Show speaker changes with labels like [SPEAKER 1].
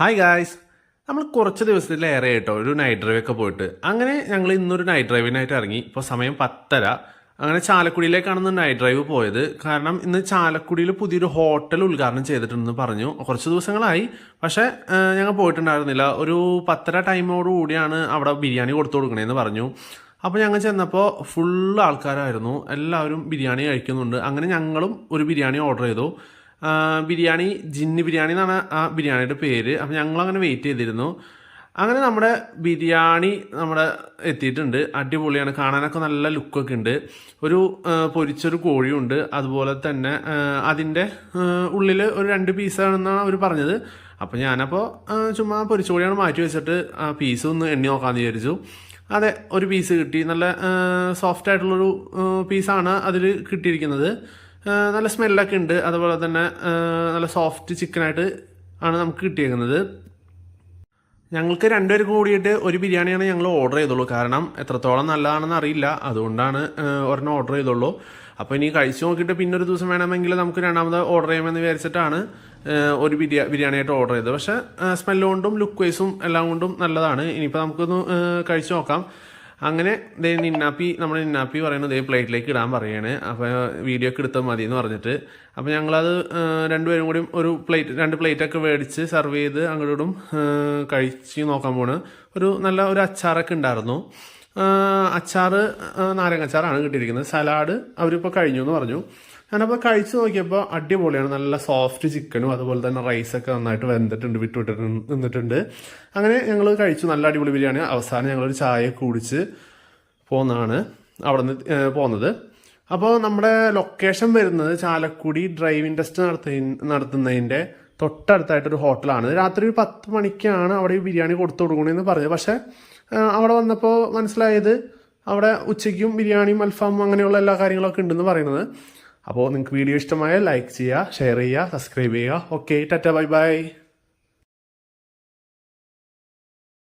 [SPEAKER 1] Hi guys നമ്മൾ കുറച്ച് ദിവസത്തിലേറെ കേട്ടോ ഒരു നൈറ്റ് ഡ്രൈവൊക്കെ പോയിട്ട്. അങ്ങനെ ഞങ്ങൾ ഇന്നൊരു നൈറ്റ് ഡ്രൈവിനായിട്ട് ഇറങ്ങി. ഇപ്പോൾ സമയം പത്തര. അങ്ങനെ ചാലക്കുടിയിലേക്കാണ് നൈറ്റ് ഡ്രൈവ് പോയത്. കാരണം ഇന്ന് ചാലക്കുടിയിൽ പുതിയൊരു ഹോട്ടൽ ഉദ്ഘാടനം ചെയ്തിട്ടുണ്ടെന്ന് പറഞ്ഞു. കുറച്ച് ദിവസങ്ങളായി. പക്ഷേ ഞങ്ങൾ പോയിട്ടുണ്ടായിരുന്നില്ല. ഒരു പത്തര ടൈമോട് കൂടിയാണ് അവിടെ ബിരിയാണി കൊടുത്തു കൊടുക്കണേന്ന് പറഞ്ഞു. അപ്പോൾ ഞങ്ങൾ ചെന്നപ്പോൾ ഫുൾ ആൾക്കാരായിരുന്നു. എല്ലാവരും ബിരിയാണി കഴിക്കുന്നുണ്ട്. അങ്ങനെ ഞങ്ങളും ഒരു ബിരിയാണി ഓർഡർ ചെയ്തു. ബിരിയാണി ജിന്നി ബിരിയാണി എന്നാണ് ആ ബിരിയാണിയുടെ പേര്. അപ്പം ഞങ്ങളങ്ങനെ വെയിറ്റ് ചെയ്തിരുന്നു. അങ്ങനെ നമ്മുടെ ബിരിയാണി നമ്മുടെ എത്തിയിട്ടുണ്ട്. അടിപൊളിയാണ്. കാണാനൊക്കെ നല്ല ലുക്കൊക്കെ ഉണ്ട്. ഒരു പൊരിച്ചൊരു കോഴിയുണ്ട്. അതുപോലെ തന്നെ അതിന്റെ ഉള്ളിൽ ഒരു രണ്ട് പീസാണെന്നാണ് അവർ പറഞ്ഞത്. അപ്പോൾ ഞാനപ്പോൾ ചുമ്മാ പൊരിച്ച കോഴിയാണ് മാറ്റി വെച്ചിട്ട് ആ പീസ് ഒന്ന് എണ്ണി നോക്കാമെന്ന് വിചാരിച്ചു. അതെ ഒരു പീസ് കിട്ടി. നല്ല സോഫ്റ്റ് ആയിട്ടുള്ളൊരു പീസാണ് അതിൽ കിട്ടിയിരിക്കുന്നത്. നല്ല സ്മെല്ലൊക്കെ ഉണ്ട്. അതുപോലെ തന്നെ നല്ല സോഫ്റ്റ് ചിക്കനായിട്ട് ആണ് നമുക്ക് കിട്ടിയേക്കുന്നത്. ഞങ്ങൾക്ക് രണ്ടുപേർക്കും കൂടിയിട്ട് ഒരു ബിരിയാണിയാണ് ഞങ്ങൾ ഓർഡർ ചെയ്തുള്ളൂ. കാരണം എത്രത്തോളം നല്ലതാണെന്ന് അറിയില്ല. അതുകൊണ്ടാണ് ഒരെണ്ണം ഓർഡർ ചെയ്തുള്ളൂ. അപ്പോൾ ഇനി കഴിച്ചു നോക്കിയിട്ട് പിന്നെ ഒരു ദിവസം വേണമെങ്കിൽ നമുക്ക് രണ്ടാമത് ഓർഡർ ചെയ്യാമെന്ന് വിചാരിച്ചിട്ടാണ് ഒരു ബിരിയാ ബിരിയാണിയായിട്ട് ഓർഡർ ചെയ്തത്. പക്ഷേ സ്മെല്ല് കൊണ്ടും ലുക്ക് വൈസും എല്ലാം കൊണ്ടും നല്ലതാണ്. ഇനിയിപ്പോൾ നമുക്കൊന്ന് കഴിച്ചു നോക്കാം. അങ്ങനെ ദേ നിന്നാപ്പി നമ്മുടെ നിന്നാപ്പി പറയുന്നത് ദേ പ്ലേറ്റിലേക്ക് ഇടാൻ പറയാണ്. അപ്പോൾ വീഡിയോ ഒക്കെ എടുത്താൽ മതി എന്ന് പറഞ്ഞിട്ട്. അപ്പോൾ ഞങ്ങളത് രണ്ടുപേരും കൂടി ഒരു പ്ലേറ്റ് രണ്ട് പ്ലേറ്റൊക്കെ മേടിച്ച് സെർവ് ചെയ്ത് അങ്ങോട്ടും കഴിച്ച് നോക്കാൻ പോണ്. ഒരു നല്ല ഒരു അച്ചാറൊക്കെ ഉണ്ടായിരുന്നു. അച്ചാറ് നാരങ്ങച്ചാറാണ് കിട്ടിയിരിക്കുന്നത്. സലാഡ് അവരിപ്പോൾ കഴിഞ്ഞു എന്ന് പറഞ്ഞു. ഞാനപ്പോൾ കഴിച്ചു നോക്കിയപ്പോൾ അടിപൊളിയാണ്. നല്ല സോഫ്റ്റ് ചിക്കനും അതുപോലെ തന്നെ റൈസൊക്കെ നന്നായിട്ട് വെന്തിട്ടുണ്ട് വിട്ടുവിട്ട് നിന്നിട്ടുണ്ട്. അങ്ങനെ ഞങ്ങൾ കഴിച്ചു. നല്ല അടിപൊളി ബിരിയാണി. അവസാനം ഞങ്ങളൊരു ചായ കുടിച്ച് പോകുന്നതാണ് അവിടെ നിന്ന് പോകുന്നത് അപ്പോൾ നമ്മുടെ ലൊക്കേഷൻ വരുന്നത് ചാലക്കുടി ഡ്രൈവിംഗ് ടെസ്റ്റ് നടത്തി നടത്തുന്നതിന്റെ തൊട്ടടുത്തായിട്ടൊരു ഹോട്ടലാണ് രാത്രി ഒരു പത്ത് മണിക്കാണ് അവിടെ ഈ ബിരിയാണി കൊടുത്തു കൊടുക്കണമെന്ന് പറഞ്ഞത്. പക്ഷേ അവിടെ വന്നപ്പോൾ മനസ്സിലായത് അവിടെ ഉച്ചയ്ക്കും ബിരിയാണിയും അൽഫാമും അങ്ങനെയുള്ള എല്ലാ കാര്യങ്ങളൊക്കെ ഉണ്ടെന്ന് പറയുന്നത് അപ്പോൾ നിങ്ങൾക്ക് വീഡിയോ ഇഷ്ടമായ ലൈക്ക് ചെയ്യുക ഷെയർ ചെയ്യുക സബ്സ്ക്രൈബ് ചെയ്യുക. Okay Tata bye bye